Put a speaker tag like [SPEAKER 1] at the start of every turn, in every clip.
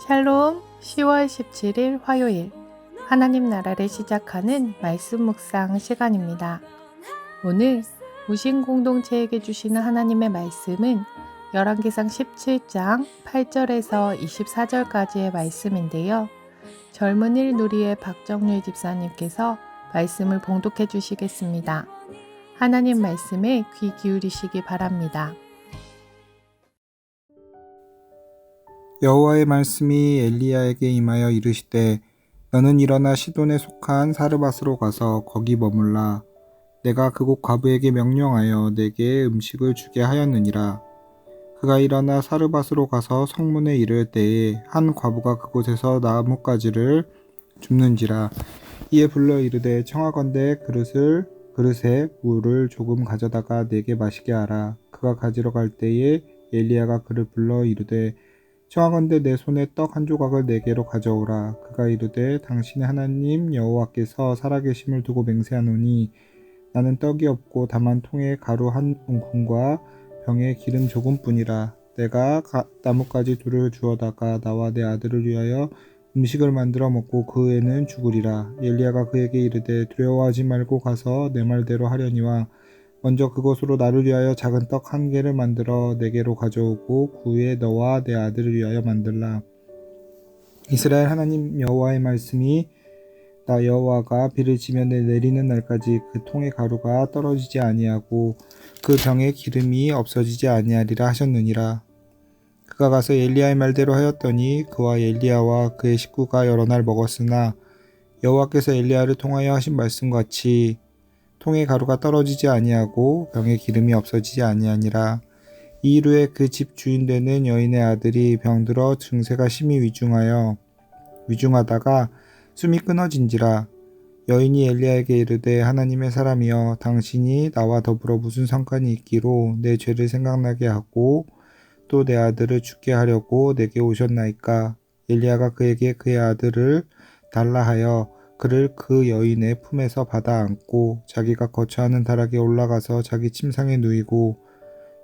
[SPEAKER 1] 샬롬 10월 17일 화요일 하나님 나라를 시작하는 말씀 묵상 시간입니다. 오늘 무신 공동체에게 주시는 하나님의 말씀은 열왕기상 17장 8절에서 24절까지의 말씀인데요. 젊은 일 누리의 박정률 집사님께서 말씀을 봉독해 주시겠습니다. 하나님 말씀에 귀 기울이시기 바랍니다.
[SPEAKER 2] 여호와의 말씀이 엘리야에게 임하여 이르시되 너는 일어나 시돈에 속한 사르밧으로 가서 거기 머물라. 내가 그곳 과부에게 명령하여 내게 음식을 주게 하였느니라. 그가 일어나 사르밧으로 가서 성문에 이를 때에 한 과부가 그곳에서 나뭇가지를 줍는지라. 이에 불러 이르되 청하건대 그릇을 그릇에 물을 조금 가져다가 내게 마시게 하라. 그가 가지러 갈 때에 엘리야가 그를 불러 이르되 청하건대 내 손에 떡 한 조각을 내게로 가져오라. 그가 이르되 당신의 하나님 여호와께서 살아계심을 두고 맹세하노니 나는 떡이 없고 다만 통에 가루 한 움큼과 병에 기름 조금뿐이라. 내가 가, 나뭇가지 둘을 주어다가 나와 내 아들을 위하여 음식을 만들어 먹고 그 애는 죽으리라. 엘리야가 그에게 이르되 두려워하지 말고 가서 내 말대로 하려니와 먼저 그곳으로 나를 위하여 작은 떡 한 개를 만들어 내게로 가져오고 그 후에 너와 내 아들을 위하여 만들라. 이스라엘 하나님 여호와의 말씀이 나 여호와가 비를 지면 내리는 날까지 그 통의 가루가 떨어지지 아니하고 그 병에 기름이 없어지지 아니하리라 하셨느니라. 그가 가서 엘리야의 말대로 하였더니 그와 엘리야와 그의 식구가 여러 날 먹었으나 여호와께서 엘리야를 통하여 하신 말씀 같이 통의 가루가 떨어지지 아니하고 병에 기름이 없어지지 아니하니라. 이일후에 그 집 주인 되는 여인의 아들이 병들어 증세가 심히 위중하여 위중하다가 숨이 끊어진지라. 여인이 엘리야에게 이르되 하나님의 사람이여 당신이 나와 더불어 무슨 상관이 있기로 내 죄를 생각나게 하고 또 내 아들을 죽게 하려고 내게 오셨나이까 엘리야가 그에게 그의 아들을 달라 하여 그를 그 여인의 품에서 받아 안고 자기가 거처하는 다락에 올라가서 자기 침상에 누이고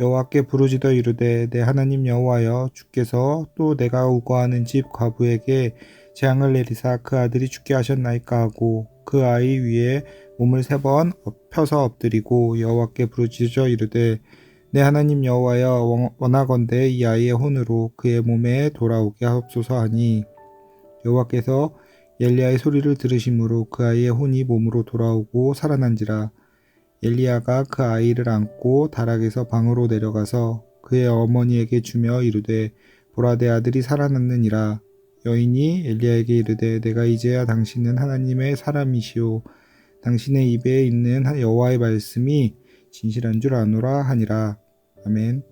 [SPEAKER 2] 여호와께 부르짖어 이르되 내 하나님 여호와여 주께서 또 내가 우거하는 집 과부에게 재앙을 내리사 그 아들이 죽게 하셨나이까 하고 그 아이 위에 몸을 세 번 펴서 엎드리고 여호와께 부르짖어 이르되 내 하나님 여호와여 원하건대 이 아이의 혼으로 그의 몸에 돌아오게 하옵소서 하니 여호와께서 엘리야의 소리를 들으심으로 그 아이의 혼이 몸으로 돌아오고 살아난지라 엘리야가 그 아이를 안고 다락에서 방으로 내려가서 그의 어머니에게 주며 이르되 보라 내 아들이 살아났느니라. 여인이 엘리야에게 이르되 내가 이제야 당신은 하나님의 사람이시오. 당신의 입에 있는 여호와의 말씀이 진실한 줄 아노라 하니라. 아멘.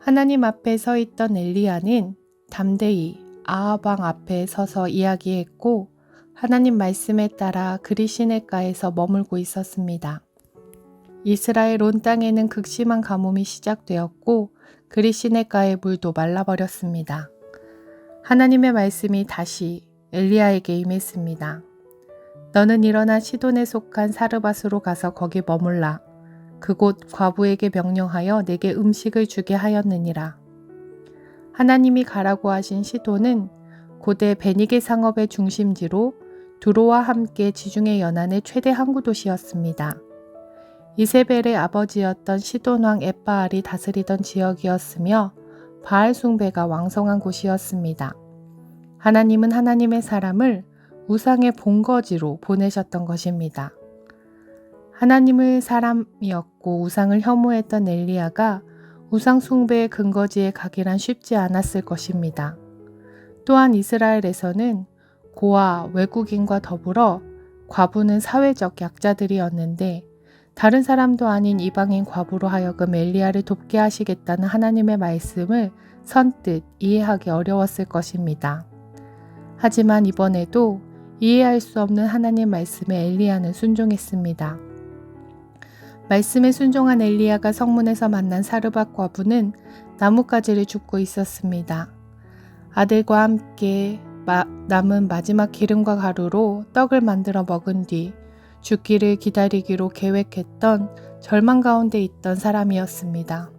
[SPEAKER 1] 하나님 앞에 서 있던 엘리야는 담대히 아하방 앞에 서서 이야기했고 하나님 말씀에 따라 그리 시내가에서 머물고 있었습니다. 이스라엘 온 땅에는 극심한 가뭄이 시작되었고 그리 시내가의 물도 말라버렸습니다. 하나님의 말씀이 다시 엘리야에게 임했습니다. 너는 일어나 시돈에 속한 사르밧으로 가서 거기 머물라. 그곳 과부에게 명령하여 내게 음식을 주게 하였느니라. 하나님이 가라고 하신 시도는 고대 베니게 상업의 중심지로 두로와 함께 지중해 연안의 최대 항구 도시였습니다. 이세벨의 아버지였던 시돈왕 에바알이 다스리던 지역이었으며 바알 숭배가 왕성한 곳이었습니다. 하나님은 하나님의 사람을 우상의 본거지로 보내셨던 것입니다. 하나님을 사람이었고 우상을 혐오했던 엘리야가 우상 숭배의 근거지에 가기란 쉽지 않았을 것입니다. 또한 이스라엘에서는 고아 외국인과 더불어 과부는 사회적 약자들이었는데 다른 사람도 아닌 이방인 과부로 하여금 엘리야를 돕게 하시겠다는 하나님의 말씀을 선뜻 이해하기 어려웠을 것입니다. 하지만 이번에도 이해할 수 없는 하나님 말씀에 엘리야는 순종했습니다. 말씀에 순종한 엘리야가 성문에서 만난 사르밧 과부는 나뭇가지를 줍고 있었습니다. 아들과 함께 마, 남은 마지막 기름과 가루로 떡을 만들어 먹은 뒤 죽기를 기다리기로 계획했던 절망 가운데 있던 사람이었습니다.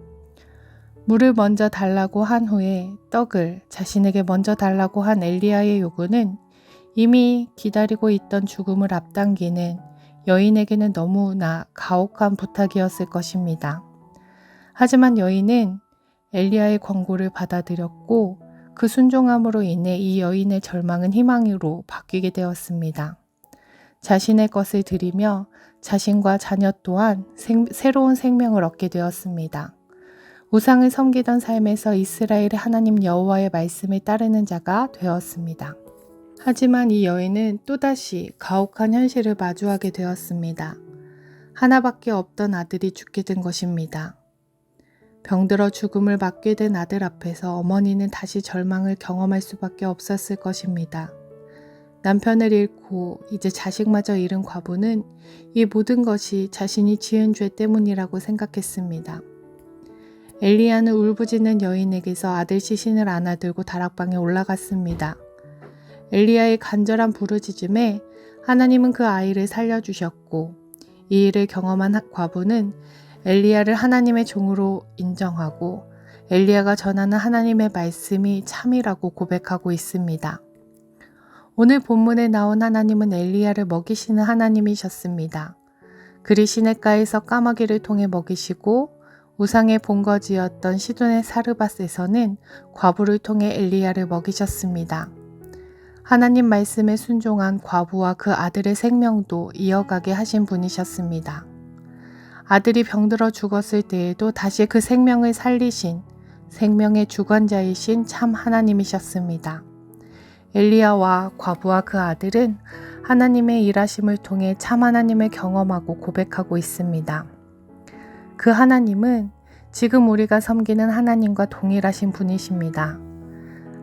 [SPEAKER 1] 물을 먼저 달라고 한 후에 떡을 자신에게 먼저 달라고 한 엘리야의 요구는 이미 기다리고 있던 죽음을 앞당기는 여인에게는 너무나 가혹한 부탁이었을 것입니다. 하지만 여인은 엘리야의 권고를 받아들였고 그 순종함으로 인해 이 여인의 절망은 희망으로 바뀌게 되었습니다. 자신의 것을 드리며 자신과 자녀 또한 생- 새로운 생명을 얻게 되었습니다. 우상을 섬기던 삶에서 이스라엘의 하나님 여호와의 말씀을 따르는 자가 되었습니다. 하지만 이 여인은 또다시 가혹한 현실을 마주하게 되었습니다. 하나밖에 없던 아들이 죽게 된 것입니다. 병들어 죽음을 맞게 된 아들 앞에서 어머니는 다시 절망을 경험할 수밖에 없었을 것입니다. 남편을 잃고 이제 자식마저 잃은 과부는 이 모든 것이 자신이 지은 죄 때문이라고 생각했습니다. 엘리야는 울부짖는 여인에게서 아들 시신을 안아들고 다락방에 올라갔습니다. 엘리야의 간절한 부르짖음에 하나님은 그 아이를 살려주셨고 이 일을 경험한 과부는 엘리야를 하나님의 종으로 인정하고 엘리야가 전하는 하나님의 말씀이 참이라고 고백하고 있습니다. 오늘 본문에 나온 하나님은 엘리야를 먹이시는 하나님이셨습니다. 그리 시냇가에서 까마귀를 통해 먹이시고 우상의 본거지였던 시돈의 사르밧에서는 과부를 통해 엘리야를 먹이셨습니다. 하나님 말씀에 순종한 과부와 그 아들의 생명도 이어가게 하신 분이셨습니다. 아들이 병들어 죽었을 때에도 다시 그 생명을 살리신 생명의 주관자이신 참 하나님이셨습니다. 엘리야와 과부와 그 아들은 하나님의 일하심을 통해 참 하나님을 경험하고 고백하고 있습니다. 그 하나님은 지금 우리가 섬기는 하나님과 동일하신 분이십니다.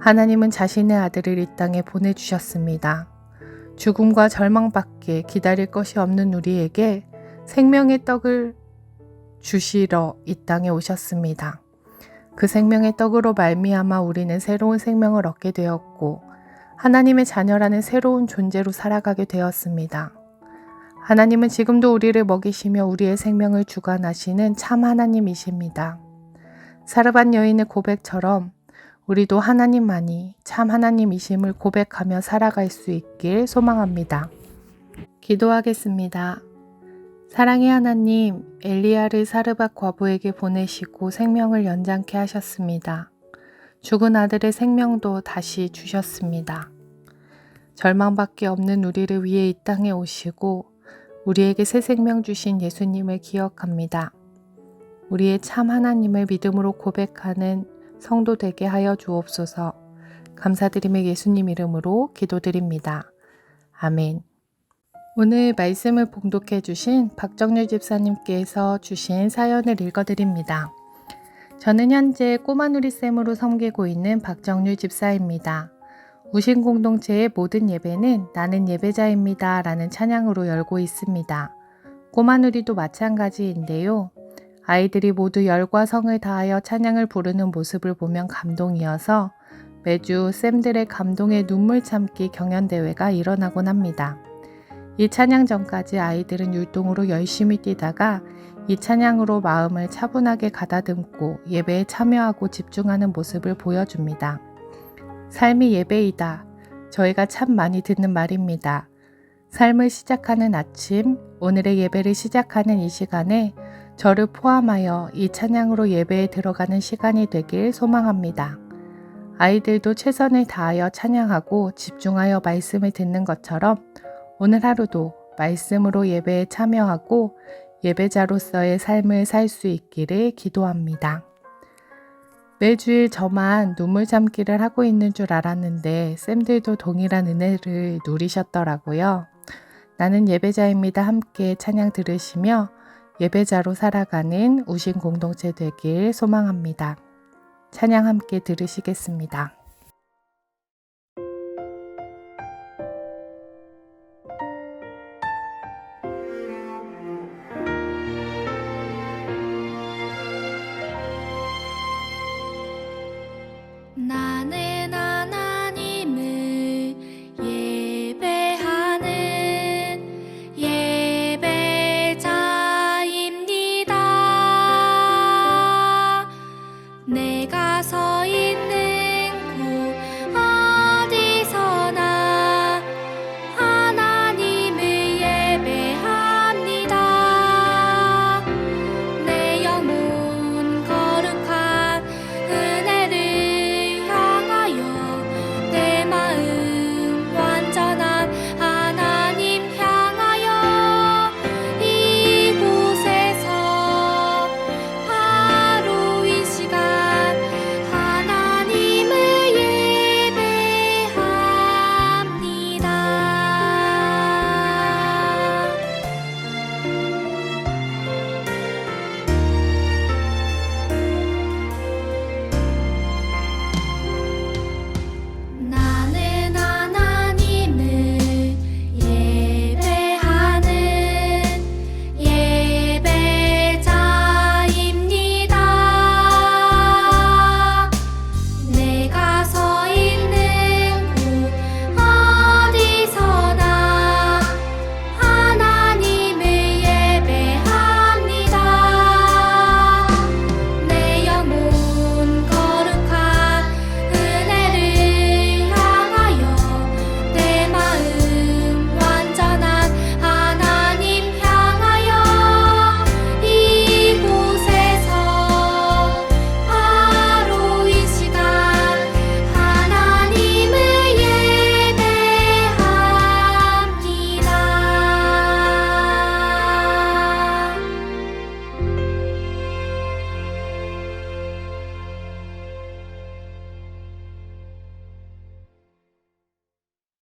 [SPEAKER 1] 하나님은 자신의 아들을 이 땅에 보내주셨습니다. 죽음과 절망밖에 기다릴 것이 없는 우리에게 생명의 떡을 주시러 이 땅에 오셨습니다. 그 생명의 떡으로 말미암아 우리는 새로운 생명을 얻게 되었고 하나님의 자녀라는 새로운 존재로 살아가게 되었습니다. 하나님은 지금도 우리를 먹이시며 우리의 생명을 주관하시는 참 하나님이십니다. 사르반 여인의 고백처럼 우리도 하나님만이 참 하나님이심을 고백하며 살아갈 수 있길 소망합니다. 기도하겠습니다. 사랑의 하나님, 엘리야를 사르밧 과부에게 보내시고 생명을 연장케 하셨습니다. 죽은 아들의 생명도 다시 주셨습니다. 절망밖에 없는 우리를 위해 이 땅에 오시고 우리에게 새 생명 주신 예수님을 기억합니다. 우리의 참 하나님을 믿음으로 고백하는 성도 되게 하여 주옵소서. 감사드리며 예수님 이름으로 기도드립니다. 아멘. 오늘 말씀을 봉독해 주신 박정률 집사님께서 주신 사연을 읽어드립니다. 저는 현재 꼬마누리쌤으로 섬기고 있는 박정률 집사입니다. 우신 공동체의 모든 예배는 나는 예배자입니다 라는 찬양으로 열고 있습니다. 꼬마누리도 마찬가지인데요. 아이들이 모두 열과 성을 다하여 찬양을 부르는 모습을 보면 감동이어서 매주 쌤들의 감동의 눈물 참기 경연대회가 일어나곤 합니다. 이 찬양 전까지 아이들은 율동으로 열심히 뛰다가 이 찬양으로 마음을 차분하게 가다듬고 예배에 참여하고 집중하는 모습을 보여줍니다. 삶이 예배이다. 저희가 참 많이 듣는 말입니다. 삶을 시작하는 아침, 오늘의 예배를 시작하는 이 시간에 저를 포함하여 이 찬양으로 예배에 들어가는 시간이 되길 소망합니다. 아이들도 최선을 다하여 찬양하고 집중하여 말씀을 듣는 것처럼 오늘 하루도 말씀으로 예배에 참여하고 예배자로서의 삶을 살 수 있기를 기도합니다. 매주일 저만 눈물 참기를 하고 있는 줄 알았는데 쌤들도 동일한 은혜를 누리셨더라고요. 나는 예배자입니다. 함께 찬양 들으시며 예배자로 살아가는 우신 공동체 되길 소망합니다. 찬양 함께 들으시겠습니다.
[SPEAKER 3] 내가